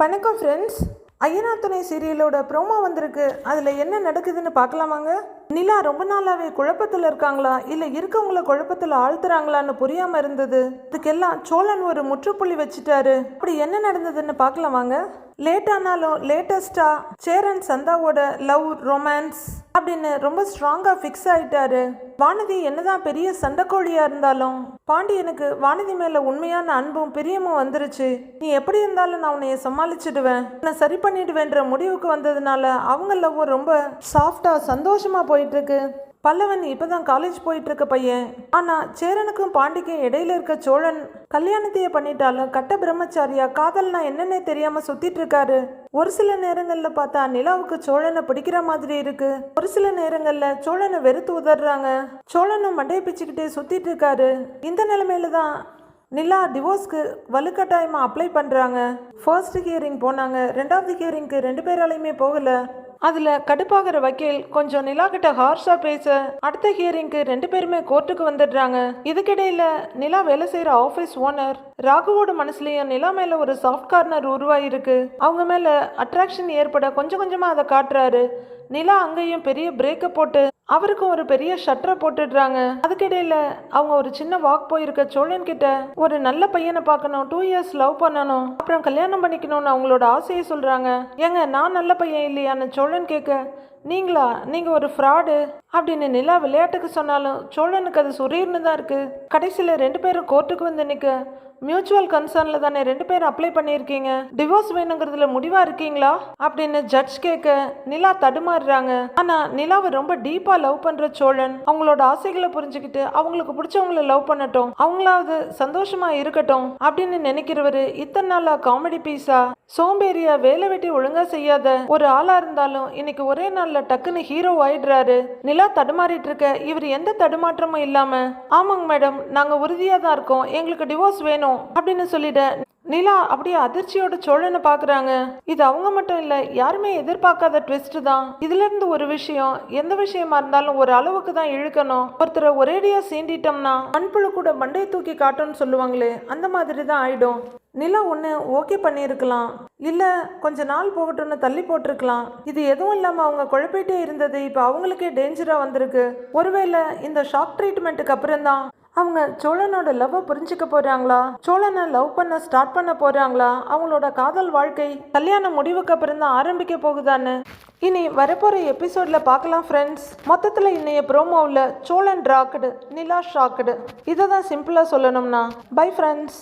வணக்கம் ஃப்ரெண்ட்ஸ் ஐயனா துணை சீரியலோட ப்ரோமோ வந்திருக்கு. அதில் என்ன நடக்குதுன்னு பார்க்கலாமாங்க? நிலா ரொம்ப நாளாகவே குழப்பத்தில் இருக்காங்களா? இல்லை இருக்கவங்கள குழப்பத்தில் ஆழ்த்துறாங்களான்னு புரியாமல் இருந்தது. இதுக்கெல்லாம் சோழன் ஒரு முற்றுப்புள்ளி வச்சுட்டாரு. அப்படி என்ன நடந்ததுன்னு பார்க்கலாமாங்க? லேட்டானாலும் லேட்டஸ்டாக சேரன் சந்தாவோட லவ் ரொமான்ஸ் அப்படின்னு ரொம்ப ஸ்ட்ராங்காக ஃபிக்ஸ் ஆயிட்டாரு. வானதி என்னதான் பெரிய சண்டைக்கோழியாக இருந்தாலும் பாண்டியனுக்கு வானதி மேலே உண்மையான அன்பும் பிரியமும் வந்துருச்சு. நீ எப்படி இருந்தாலும் நான் உன்னைய சமாளிச்சிடுவேன். உன்னை சரி பண்ணிடுவேன்ற முடிவுக்கு வந்ததுனால அவங்க லவ் ரொம்ப சாஃப்டாக சந்தோஷமாக போயிட்டுருக்கு. பல்லவன் இப்பதான் காலேஜ் போயிட்டு இருக்க பையன். ஆனா சேரனுக்கும் பாண்டிக்கும் இடையில இருக்க சோழன் கல்யாணத்தையே பண்ணிட்டாலும் கட்ட பிரம்மச்சாரியா காதல்னா என்னன்னே தெரியாம சுத்திட்டு இருக்காரு. ஒரு சில நேரங்கள்ல பார்த்தா நிலாவுக்கு சோழனை பிடிக்கிற மாதிரி இருக்கு. ஒரு சில நேரங்கள்ல சோழனை வெறுத்து உதறாங்க சோழனும் மண்டையை பிச்சுக்கிட்டே சுத்திட்டு இருக்காரு. இந்த நிலைமையில தான் நிலா டிவோர்ஸ்க்கு வலுக்கட்டாயமாக அப்ளை பண்ணுறாங்க ஃபர்ஸ்ட் ஹியரிங் போனாங்க. ரெண்டாவது ஹியரிங்க்கு ரெண்டு பேராலையுமே போகலை. அதில் கடுப்பாகிற வக்கீல் கொஞ்சம் நிலா கிட்ட ஹார்ஷாக பேச அடுத்த ஹியரிங்க்கு ரெண்டு பேருமே கோர்ட்டுக்கு வந்துடுறாங்க. இதுக்கிடையில் நிலா வேலை செய்கிற ஆஃபீஸ் ஓனர் ராகுவோட மனசுலயும் நிலா மேலே ஒரு சாஃப்ட் கார்னர் உருவாயிருக்கு. அவங்க மேலே அட்ராக்ஷன் ஏற்பட கொஞ்சம் கொஞ்சமாக அதை காட்டுறாரு. நிலா அங்கேயும் பெரிய பிரேக்கப் போட்டு அவருக்கும் ஒரு பெரிய ஷட்டரை போட்டுடுறாங்க. அதுக்கிடையில அவங்க ஒரு சின்ன வாக் போயிருக்க சோழன் கிட்ட ஒரு நல்ல பையனை பார்க்கணும் டூ இயர்ஸ் லவ் பண்ணணும். அப்புறம் கல்யாணம் பண்ணிக்கணும்னு அவங்களோட ஆசையை சொல்றாங்க. ஏங்க நான் நல்ல பையன் இல்லையான்னு சோழன் கேட்க நீங்களா? நீங்க ஒரு ஃப்ராடு அப்படின்னு நிலா விளையாட்டுக்கு சொன்னாலும் சோழனுக்கு அது சுரீர்னு தான் இருக்கு. கடைசியில் ரெண்டு பேரும் கோர்ட்டுக்கு வந்து நிற்க மியூச்சுவல் கன்சர்னில் தானே ரெண்டு பேரும் அப்ளை பண்ணியிருக்கீங்க? டிவோர்ஸ் வேணுங்கிறதுல முடிவாக இருக்கீங்களா? அப்படின்னு ஜட்ஜ் கேட்க நிலா தடுமாறுறாங்க. ஆனால் நிலாவை ரொம்ப டீப்பாக லவ் பண்ணுற சோழன் அவங்களோட ஆசைகளை புரிஞ்சுக்கிட்டு அவங்களுக்கு பிடிச்சவங்கள லவ் பண்ணட்டும் அவங்களாவது சந்தோஷமாக இருக்கட்டும் அப்படின்னு நினைக்கிறவர் இத்தனை நாளா காமெடி பீஸா சோம்பேறியா வேலை வெட்டி ஒழுங்கா செய்யாத ஒரு ஆளா இருந்தாலும் இன்னைக்கு ஒரே நாள்ல டக்குன்னு ஹீரோ ஆயிடுறாரு. நிலா தடுமாறிட்டு இருக்க இவர் எந்த தடுமாற்றமும் இல்லாம ஆமாங்க மேடம் நாங்க உறுதியா தான் இருக்கோம். எங்களுக்கு டிவோர்ஸ் வேணும். அப்படின்னு சொல்லிட நிலா அப்படியே அதிர்ச்சியோட சோழனை பாக்குறாங்க. இது அவங்க மட்டும் இல்ல யாருமே எதிர்பார்க்காத ட்விஸ்ட் தான். இதுல இருந்து ஒரு விஷயம் எந்த விஷயமா இருந்தாலும் ஒரு அளவுக்கு தான் இழுக்கணும். ஒருத்தரை ஒரேடியா சீண்டிட்டோம்னா மண்புழு கூட மண்டையை தூக்கி காட்டும்னு சொல்லுவாங்களே அந்த மாதிரி தான் ஆயிடும். நிலா ஒன்று ஓகே பண்ணியிருக்கலாம். இல்லை கொஞ்ச நாள் போகட்டும்னு தள்ளி போட்டிருக்கலாம். இது எதுவும் இல்லாமல் அவங்க குழப்பிட்டே இருந்தது இப்போ அவங்களுக்கே டேஞ்சராக வந்திருக்கு. ஒருவேளை இந்த ஷாக் ட்ரீட்மெண்ட்டுக்கு அப்புறம் தான் அவங்க சோழனோட லவ்வை புரிஞ்சுக்க போறாங்களா? சோழனை லவ் பண்ண ஸ்டார்ட் பண்ண போறாங்களா? அவங்களோட காதல் வாழ்க்கை கல்யாண முடிவுக்கு அப்புறம் தான் ஆரம்பிக்க போகுதான்னு. இனி வரப்போகிற எபிசோடில் பார்க்கலாம் ஃப்ரெண்ட்ஸ் மொத்தத்தில் இன்னைய ப்ரோமோவில் சோழன் ராக்குடு நிலா ஷாக்குடு இதை தான் சிம்பிளாக சொல்லணும்னா. Bye friends